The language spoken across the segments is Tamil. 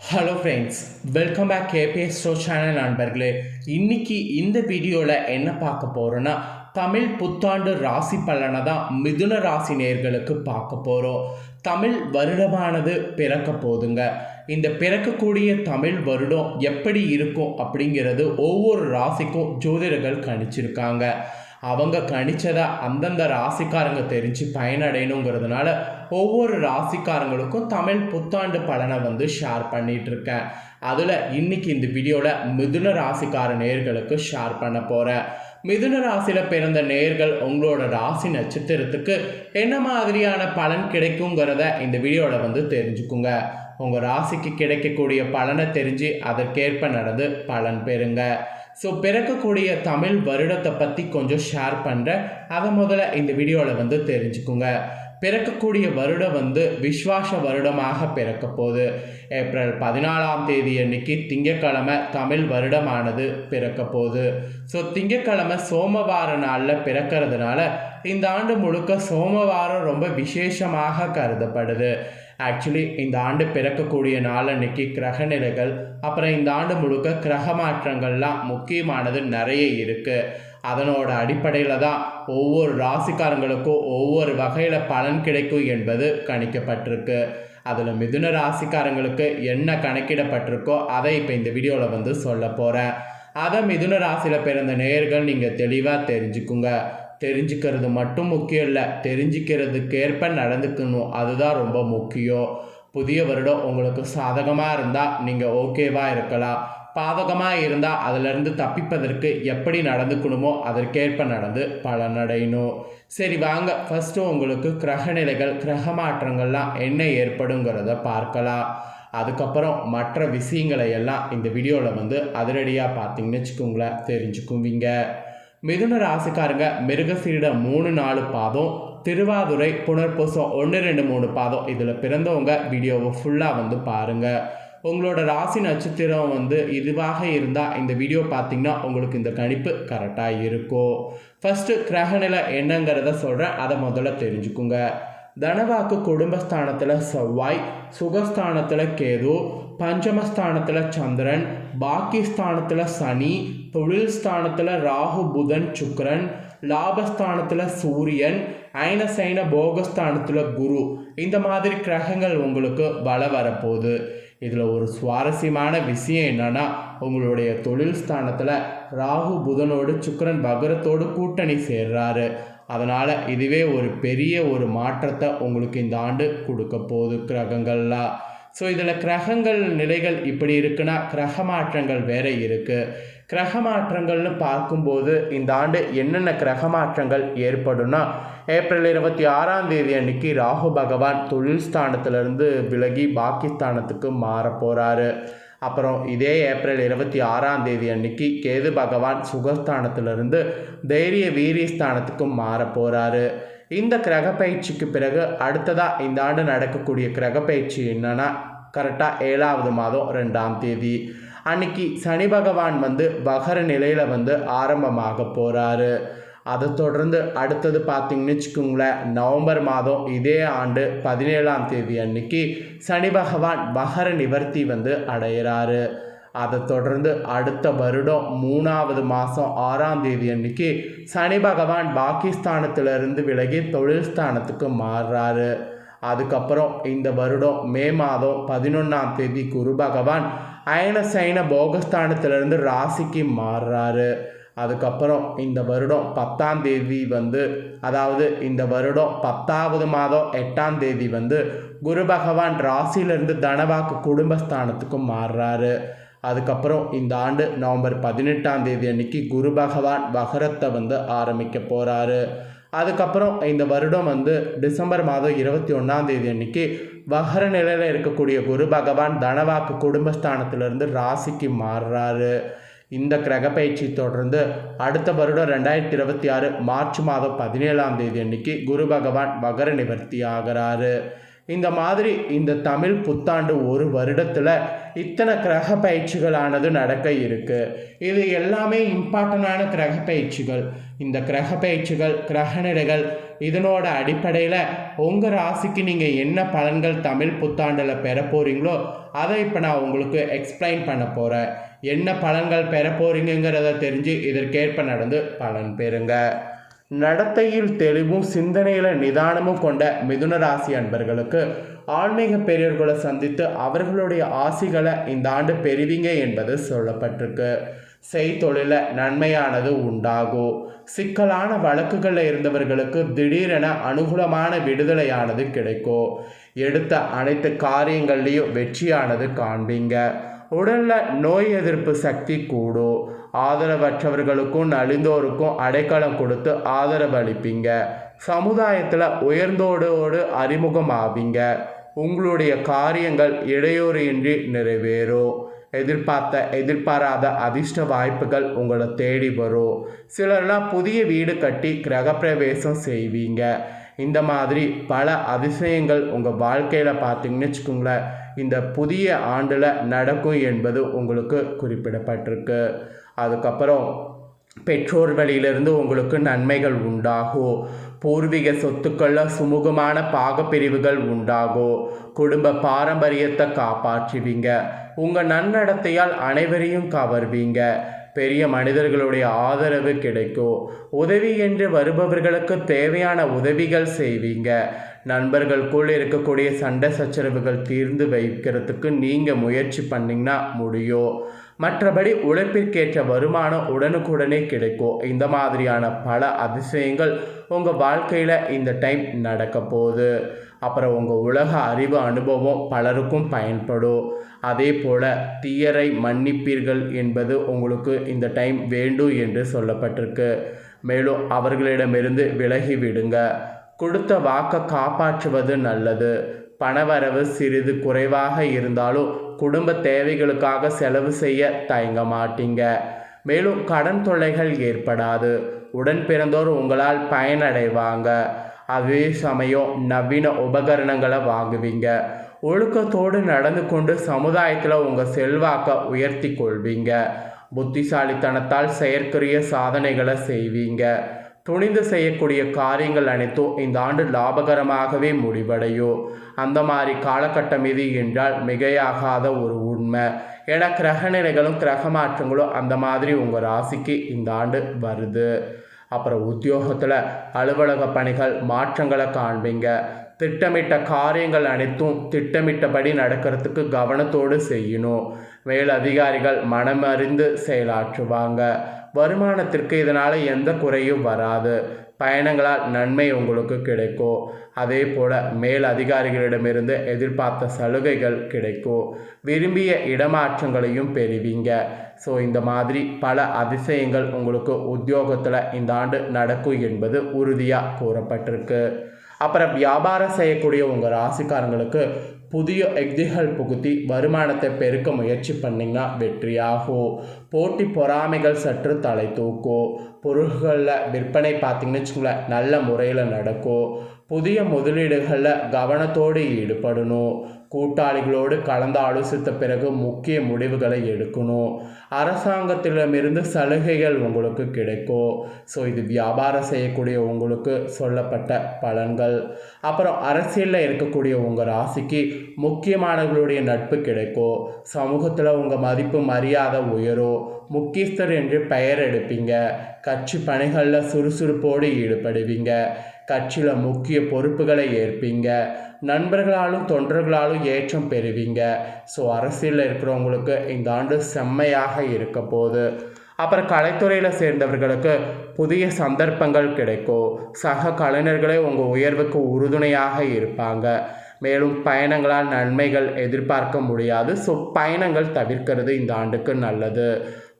Hello friends welcome back KPS ஸ்டோ channel நண்பர்களே. இன்னைக்கு இந்த வீடியோவில் என்ன பார்க்க போகிறோன்னா தமிழ் புத்தாண்டு ராசி பலனை தான் மிதுன ராசி நேர்களுக்கு பார்க்க போகிறோம் தமிழ் வருடமானது பிறக்க போதுங்க. இந்த பிறக்கக்கூடிய தமிழ் வருடம் எப்படி இருக்கும் அப்படிங்கிறது ஒவ்வொரு ராசிக்கும் ஜோதிடர்கள் கணிச்சிருக்காங்க. அவங்க கணிச்சதை அந்தந்த ராசிக்காரங்க தெரிஞ்சு பயனடையணுங்கிறதுனால ஒவ்வொரு ராசிக்காரங்களுக்கும் தமிழ் புத்தாண்டு பலனை வந்து ஷேர் பண்ணிட்டு இருக்கேன் அதில் இன்னைக்கு இந்த வீடியோவில் மிதுன ராசிக்கார நேர்களுக்கு ஷேர் பண்ண போகிறேன் மிதுன ராசியில் பிறந்த நேர்கள் உங்களோட ராசி நட்சத்திரத்துக்கு என்ன மாதிரியான பலன் கிடைக்குங்கிறத இந்த வீடியோவில் வந்து தெரிஞ்சுக்குங்க. உங்கள் ராசிக்கு கிடைக்கக்கூடிய பலனை தெரிஞ்சு அதற்கேற்ப நடந்து பலன் பெறுங்க. ஸோ பிறக்கக்கூடிய தமிழ் வருடத்தை பற்றி கொஞ்சம் ஷேர் பண்ணுறேன் அதை முதல்ல இந்த வீடியோவில் வந்து தெரிஞ்சுக்குங்க. பிறக்கக்கூடிய வருடம் வந்து விஸ்வாச வருடமாக பிறக்க போகுது. ஏப்ரல் பதினாலாம் தேதி அன்னைக்கு திங்கக்கிழமை தமிழ் வருடமானது பிறக்க போகுது. ஸோ திங்கக்கிழமை சோமவார நாளில் பிறக்கிறதுனால இந்த ஆண்டு முழுக்க சோமவாரம் ரொம்ப விசேஷமாக கருதப்படுது. ஆக்சுவலி இந்த ஆண்டு பிறக்கக்கூடிய நாள் அன்னைக்கு கிரக நிலைகள் அப்புறம் இந்த ஆண்டு முழுக்க கிரக மாற்றங்கள்லாம் முக்கியமானது நிறைய இருக்குது அதனோட அடிப்படையில் தான் ஒவ்வொரு ராசிக்காரங்களுக்கும் ஒவ்வொரு வகையில் பலன் கிடைக்கும் என்பது கணிக்கப்பட்டிருக்கு. அதில் மிதுன ராசிக்காரங்களுக்கு என்ன கணக்கிடப்பட்டிருக்கோ அதை இப்போ இந்த வீடியோவில் வந்து சொல்ல போகிறேன் அதை மிதுன ராசியில் பிறந்த நேர்கள் நீங்கள் தெளிவாக தெரிஞ்சுக்குங்க. தெரிஞ்சுக்கிறது மட்டும் முக்கியம் இல்லை. தெரிஞ்சுக்கிறதுக்கேற்ப நடந்துக்கணும். அதுதான் ரொம்ப முக்கியம். புதிய வருடம் உங்களுக்கு சாதகமாக இருந்தால் நீங்கள் ஓகேவாக இருக்கலாம். பாதகமாக இருந்தால் அதிலிருந்து தப்பிப்பதற்கு எப்படி நடந்துக்கணுமோ அதற்கேற்ப நடந்து பலனடையணும். சரி வாங்க. ஃபஸ்ட்டு உங்களுக்கு கிரக நிலைகள் கிரக மாற்றங்கள்லாம் என்ன ஏற்படுங்கிறத பார்க்கலாம். அதுக்கப்புறம் மற்ற விஷயங்களை எல்லாம் இந்த வீடியோவில் வந்து அதிரடியாக பார்த்தீங்கன்னு வச்சுக்கோங்களேன். தெரிஞ்சுக்குவீங்க. மிதுன ராசிக்காரங்க மிருகசீரிடம் மூணு நாலு பாதம் திருவாதுரை புனர்பூசம் ஒன்று ரெண்டு மூணு பாதம். இதில் பிறந்தவங்க வீடியோவை ஃபுல்லாக வந்து பாருங்கள் உங்களோட ராசி நட்சத்திரம் வந்து இதுவாக இருந்தால் இந்த வீடியோ பார்த்தீங்கன்னா உங்களுக்கு இந்த கணிப்பு கரெக்டாக இருக்கும். ஃபஸ்ட்டு கிரகநிலை என்னங்கிறத சொல்கிறேன் அதை முதல்ல தெரிஞ்சுக்குங்க. தனவாக்கு குடும்பஸ்தானத்தில் செவ்வாய் சுகஸ்தானத்தில் கேது பஞ்சமஸ்தானத்தில் சந்திரன் பாக்கியஸ்தானத்தில் சனி தொழில் ஸ்தானத்தில் ராகு புதன் சுக்கரன் லாபஸ்தானத்தில் சூரியன் ஐனசைன போகஸ்தானத்தில் குரு. இந்த மாதிரி கிரகங்கள் உங்களுக்கு பல வரப்போகுது. இதில் ஒரு சுவாரஸ்யமான விஷயம் என்னன்னா உங்களுடைய தொழில் ஸ்தானத்தில் ராகு புதனோடு சுக்கரன் பகரத்தோடு கூட்டணி சேர்றாரு. அதனால் இதுவே ஒரு பெரிய ஒரு மாற்றத்தை உங்களுக்கு இந்த ஆண்டு கொடுக்க போகுது கிரகங்கள்லாம் ஸோ இதில் கிரகங்கள் நிலைகள் இப்படி இருக்குன்னா கிரக மாற்றங்கள் வேறு இருக்குது கிரக மாற்றங்கள்னு பார்க்கும்போது இந்த ஆண்டு என்னென்ன கிரக மாற்றங்கள் ஏற்படும்னா ஏப்ரல் இருபத்தி ஆறாம் தேதி அன்னைக்கு ராகு பகவான் தொழில் ஸ்தானத்திலிருந்து விலகி பாகிஸ்தானத்துக்கு மாற போகிறாரு அப்புறம் இதே ஏப்ரல் இருபத்தி ஆறாம் தேதி அன்னைக்கு கேது பகவான் சுகஸ்தானத்திலிருந்து தைரிய வீரியஸ்தானத்துக்கு மாற போகிறாரு இந்த கிரக பயிற்சிக்கு பிறகு அடுத்ததாக இந்த ஆண்டு நடக்கக்கூடிய கிரக பயிற்சி என்னன்னா கரெக்டாக ஏழாவது மாதம் ரெண்டாம் தேதி. அன்னைக்கு சனி பகவான் வந்து பகர நிலையில் வந்து ஆரம்பமாக போகிறாரு அதை தொடர்ந்து அடுத்தது பார்த்தீங்கன்னு வச்சுக்கோங்களேன் நவம்பர் மாதம் இதே ஆண்டு பதினேழாம் தேதி அன்னைக்கு சனி பகவான் மகர நிவர்த்தி வந்து அடைகிறாரு அதை தொடர்ந்து அடுத்த வருடம் மூணாவது மாதம் ஆறாம் தேதி அன்னைக்கு சனி பகவான் பாகிஸ்தானத்திலிருந்து விலகி தொழில் ஸ்தானத்துக்கு மாறுறாரு. அதுக்கப்புறம் இந்த வருடம் மே மாதம் பதினொன்றாம் தேதி குரு பகவான் அயனசைன போகஸ்தானத்திலிருந்து ராசிக்கு மாறுறாரு. அதுக்கப்புறம் இந்த வருடம் பத்தாம் தேதி வந்து அதாவது இந்த வருடம் பத்தாவது மாதம் எட்டாம் தேதி வந்து குரு பகவான் ராசியிலிருந்து தனவாக்கு குடும்பஸ்தானத்துக்கும் மாறுறாரு. அதுக்கப்புறம் இந்த ஆண்டு நவம்பர் பதினெட்டாம் தேதி அன்னைக்கு குரு பகவான் வகரத்தை வந்து ஆரம்பிக்க போகிறாரு அதுக்கப்புறம் இந்த வருடம் வந்து டிசம்பர் மாதம் இருபத்தி ஒன்றாம் தேதி அன்னைக்கு வகர நிலையில் இருக்கக்கூடிய குரு பகவான் தனவாக்கு குடும்பஸ்தானத்திலிருந்து ராசிக்கு மாறுறாரு. இந்த கிரக பயிற்சி தொடர்ந்து அடுத்த வருடம் ரெண்டாயிரத்தி இருபத்தி ஆறு மார்ச் மாதம் பதினேழாம் தேதி அன்னைக்கு குரு பகவான் மகர நிவர்த்தி ஆகிறாரு. இந்த மாதிரி இந்த தமிழ் புத்தாண்டு ஒரு வருடத்தில் இத்தனை கிரக பயிற்சிகளானது நடக்க இருக்குது இது எல்லாமே இம்பார்ட்டண்டான கிரக பயிற்சிகள். இந்த கிரக பயிற்சிகள் கிரக நிலைகள் இதனோட அடிப்படையில் உங்கள் ராசிக்கு நீங்கள் என்ன பலன்கள் தமிழ் புத்தாண்டில் பெற போகிறீங்களோ அதை இப்போ நான் உங்களுக்கு எக்ஸ்பிளைன் பண்ண போகிறேன் என்ன பலன்கள் பெற போகிறீங்கிறத தெரிஞ்சு இதற்கேற்ப நடந்து பலன் பெறுங்க. நடத்தையில் தெளிவும் சிந்தனையில் நிதானமும் கொண்ட மிதுன ராசி அன்பர்களுக்கு ஆன்மீக பெரியவர்களை சந்தித்து அவர்களுடைய ஆசிகளை இந்த ஆண்டு பெறுவீங்க என்பது சொல்லப்பட்டிருக்கு. செய்தொழில நன்மையானது உண்டாகும். சிக்கலான வழக்குகளில் இருந்தவர்களுக்கு திடீரென அனுகூலமான விடுதலையானது கிடைக்கும். எடுத்த அனைத்து காரியங்கள்லேயும் வெற்றியானது காண்பீங்க. உடலில் நோய் எதிர்ப்பு சக்தி கூடும் ஆதரவற்றவர்களுக்கும் நலிந்தோருக்கும் அடைக்கலம் கொடுத்து ஆதரவு அளிப்பீங்க. சமுதாயத்தில் உயர்ந்தோடோடு அறிமுகமாவீங்க. உங்களுடைய காரியங்கள் இடையூறின்றி நிறைவேறும் எதிர்பார்த்த எதிர்பாராத அதிர்ஷ்ட வாய்ப்புகள் உங்களை தேடி வரும். சிலர்லாம் புதிய வீடு கட்டி கிரகப்பிரவேசம் செய்வீங்க. இந்த மாதிரி பல அதிசயங்கள் உங்கள் வாழ்க்கையில் பார்த்தீங்கன்னு வச்சுக்கோங்களேன். இந்த புதிய ஆண்டில் நடக்கும் என்பது உங்களுக்கு குறிப்பிடப்பட்டிருக்கு. அதுக்கப்புறம் பெற்றோர் வழியிலிருந்து உங்களுக்கு நன்மைகள் உண்டாகும். பூர்வீக சொத்துக்களில் சுமூகமான பாகப்பிரிவுகள் உண்டாகும். குடும்ப பாரம்பரியத்தை காப்பாற்றுவீங்க. உங்கள் நன்னடத்தையால் அனைவரையும் கவர்வீங்க. பெரிய மனிதர்களுடைய ஆதரவு கிடைக்கும் உதவி என்று வருபவர்களுக்கு தேவையான உதவிகள் செய்வீங்க. நண்பர்களுக்குள் இருக்கக்கூடிய சண்டை சச்சரவுகள் தீர்ந்து வைக்கிறதுக்கு நீங்கள் முயற்சி பண்ணிங்கன்னா முடியும் மற்றபடி உழைப்பிற்கேற்ற வருமானம் உடனுக்குடனே கிடைக்கும் இந்த மாதிரியான பல அதிசயங்கள் உங்கள் வாழ்க்கையில் இந்த டைம் நடக்க போகுது அப்புறம் உங்கள் உலக அறிவு அனுபவம் பலருக்கும் பயன்படும். அதே போல் தீயரை மன்னிப்பீர்கள் என்பது உங்களுக்கு இந்த டைம் வேண்டும் என்று சொல்லப்பட்டிருக்கு. மேலும் அவர்களிடமிருந்து விலகி விடுங்க. கொடுத்த வாக்கை காப்பாற்றுவது நல்லது. பணவரவு சிறிது குறைவாக இருந்தாலும் குடும்ப தேவைகளுக்காக செலவு செய்ய தயங்க மாட்டீங்க. மேலும் கடன் தொல்லைகள் ஏற்படாது. உடன் பிறந்தோர் உங்களால் பயனடைவாங்க. அதே சமயம் நவீன உபகரணங்களை வாங்குவீங்க. ஒழுக்கத்தோடு நடந்து கொண்டு சமுதாயத்தில் உங்கள் செல்வாக்கை உயர்த்தி கொள்வீங்க. புத்திசாலித்தனத்தால் செயற்கரிய சாதனைகளை செய்வீங்க. துணிந்து செய்யக்கூடிய காரியங்கள் அனைத்தும் இந்த ஆண்டு லாபகரமாகவே முடிவடையும் அந்த மாதிரி காலகட்டம் இது என்றால் மிகையாகாத ஒரு உண்மை. ஏன்னா கிரகநிலைகளும் கிரக மாற்றங்களும் அந்த மாதிரி உங்கள் ராசிக்கு இந்த ஆண்டு வருது. அப்புறம் உத்தியோகத்தில் அலுவலக பணிகள் மாற்றங்களை காண்பீங்க. திட்டமிட்ட காரியங்கள் அனைத்தும் திட்டமிட்டபடி நடக்கிறதுக்கு கவனத்தோடு செய்யணும். மேல் அதிகாரிகள் மனமறிந்து செயலாற்றுவாங்க. வருமானத்திற்கு இதனால் எந்த குறையும் வராது. பயணங்களால் நன்மை உங்களுக்கு கிடைக்கும் அதே போல் மேல் அதிகாரிகளிடமிருந்து எதிர்பார்த்த சலுகைகள் கிடைக்கும் விரும்பிய இடமாற்றங்களையும் பெறுவீங்க. ஸோ இந்த மாதிரி பல அதிசயங்கள் உங்களுக்கு உத்தியோகத்தில் இந்த ஆண்டு நடக்கும் என்பது உறுதியாக கூறப்பட்டிருக்கு. அப்புறம் வியாபாரம் செய்யக்கூடிய உங்கள் ராசிக்காரங்களுக்கு புதிய எக்திகள் புகுத்தி வருமானத்தை பெருக்க முயற்சி பண்ணிங்கன்னா வெற்றியாகும் போட்டி பொறாமைகள் சற்று தலை தூக்கும் பொருள்களில் விற்பனை பார்த்திங்கன்னு வச்சுக்கோங்களேன் நல்ல முறையில் நடக்கும் புதிய முதலீடுகளில் கவனத்தோடு ஈடுபடணும். கூட்டாளிகளோடு கலந்து ஆலோசித்த பிறகு முக்கிய முடிவுகளை எடுக்கணும். அரசாங்கத்திடமிருந்து சலுகைகள் உங்களுக்கு கிடைக்கும். ஸோ இது வியாபாரம் செய்யக்கூடிய உங்களுக்கு சொல்லப்பட்ட பலன்கள். அப்புறம் அரசியலில் இருக்கக்கூடிய உங்கள் ராசிக்கு முக்கியமானவர்களுடைய நட்பு கிடைக்கும். சமூகத்தில் உங்கள் மதிப்பு மரியாதை உயரும். முக்கியஸ்தர் என்று பெயர் எடுப்பீங்க. கட்சி பணிகளில் சுறுசுறுப்போடு ஈடுபடுவீங்க. கட்சியில் முக்கிய பொறுப்புகளை ஏற்பீங்க. நண்பர்களாலும் தொண்டர்களாலும் ஏற்றம் பெறுவீங்க. ஸோ அரசியலில் இருக்கிறவங்களுக்கு இந்த ஆண்டு செம்மையாக இருக்க போகுது. அப்புறம் கலைத்துறையில் சேர்ந்தவர்களுக்கு புதிய சந்தர்ப்பங்கள் கிடைக்கும். சக கலைஞர்களே உங்கள் உயர்வுக்கு உறுதுணையாக இருப்பாங்க. மேலும் பயணங்களால் நன்மைகள் எதிர்பார்க்க முடியாது. ஸோ பயணங்கள் தவிர்க்கிறது இந்த ஆண்டுக்கு நல்லது.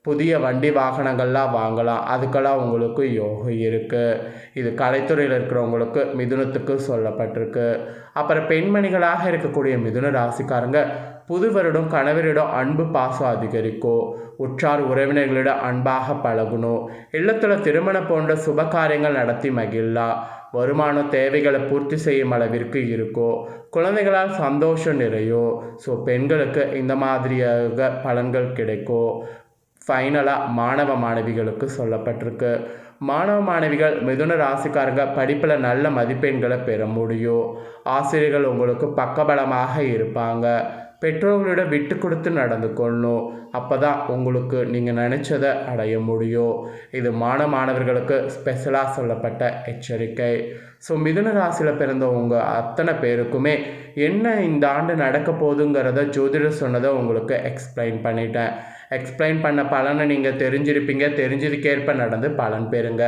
புதிய வண்டி வாகனங்கள்லாம் வாங்கலாம். அதுக்கெல்லாம் உங்களுக்கு யோகம் இருக்குது இது கலைத்துறையில் இருக்கிறவங்களுக்கு மிதுனத்துக்கு சொல்லப்பட்டிருக்கு. அப்புறம் பெண்மணிகளாக இருக்கக்கூடிய மிதுன ராசிக்காரங்க புது வருடம் கணவரிடம் அன்பு பாசம் அதிகரிக்கும். உற்றார் உறவினர்களிடம் அன்பாக பழகணும். இல்லத்தில் திருமணம் போன்ற சுப காரியங்கள் நடத்தி மகிழலாம். வருமான தேவைகளை பூர்த்தி செய்யும் அளவிற்கு இருக்கும். குழந்தைகளால் சந்தோஷம் நிறையும். ஸோ பெண்களுக்கு இந்த மாதிரியாக பலன்கள் கிடைக்கும். ஃபைனலாக மாணவ மாணவிகளுக்கு சொல்லப்பட்டிருக்கு. மாணவ மாணவிகள் மிதுன ராசிக்காரங்க படிப்பில் நல்ல மதிப்பெண்களை பெற முடியும். ஆசிரியர்கள் உங்களுக்கு பக்கபலமாக இருப்பாங்க. பெற்றோர்களோட விட்டு கொடுத்து நடந்து கொள்ளணும். அப்போ தான் உங்களுக்கு நீங்கள் நினச்சதை அடைய முடியும். இது மாணவ மாணவர்களுக்கு ஸ்பெஷலாக சொல்லப்பட்ட எச்சரிக்கை. ஸோ மிதுன ராசியில் பிறந்தவங்க அத்தனை பேருக்குமே என்ன இந்த ஆண்டு நடக்க போகுதுங்கிறத ஜோதிடர் சொன்னதை உங்களுக்கு எக்ஸ்பிளைன் பண்ணிட்டேன். எக்ஸ்பிளைன் பண்ண பலனை நீங்கள் தெரிஞ்சிருப்பீங்க. தெரிஞ்சதுக்கேற்ப நடந்து பலன் பெறுங்க.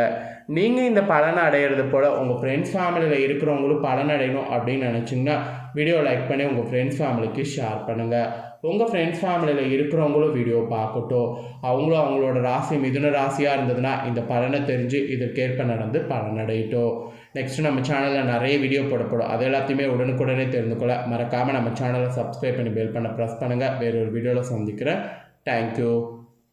நீங்கள் இந்த பலனை அடையிறது போல் உங்கள் ஃப்ரெண்ட்ஸ் ஃபேமிலியில் இருக்கிறவங்களும் பலன் அடையணும் அப்படின்னு நினச்சிங்கன்னா வீடியோ லைக் பண்ணி உங்கள் ஃப்ரெண்ட்ஸ் ஃபேமிலிக்கு ஷேர் பண்ணுங்கள் உங்கள் ஃப்ரெண்ட்ஸ் ஃபேமிலியில் இருக்கிறவங்களும் வீடியோ பார்க்கட்டும். அவங்களும் அவங்களோட ராசி மிதுன ராசியாக இருந்ததுன்னா இந்த பலனை தெரிஞ்சு இதற்கேற்ப நடந்து பலன் அடையட்டும். நெக்ஸ்ட்டு நம்ம சேனலில் நிறைய வீடியோ போடப்படும். அது எல்லாத்தையுமே உடனுக்குடனே தெரிந்து கொள்ள மறக்காமல் நம்ம சேனலை சப்ஸ்கிரைப் பண்ணி பெல் பண்ண ப்ரெஸ் பண்ணுங்கள் வேறொரு வீடியோவில் சந்திக்கிறேன். Thank you.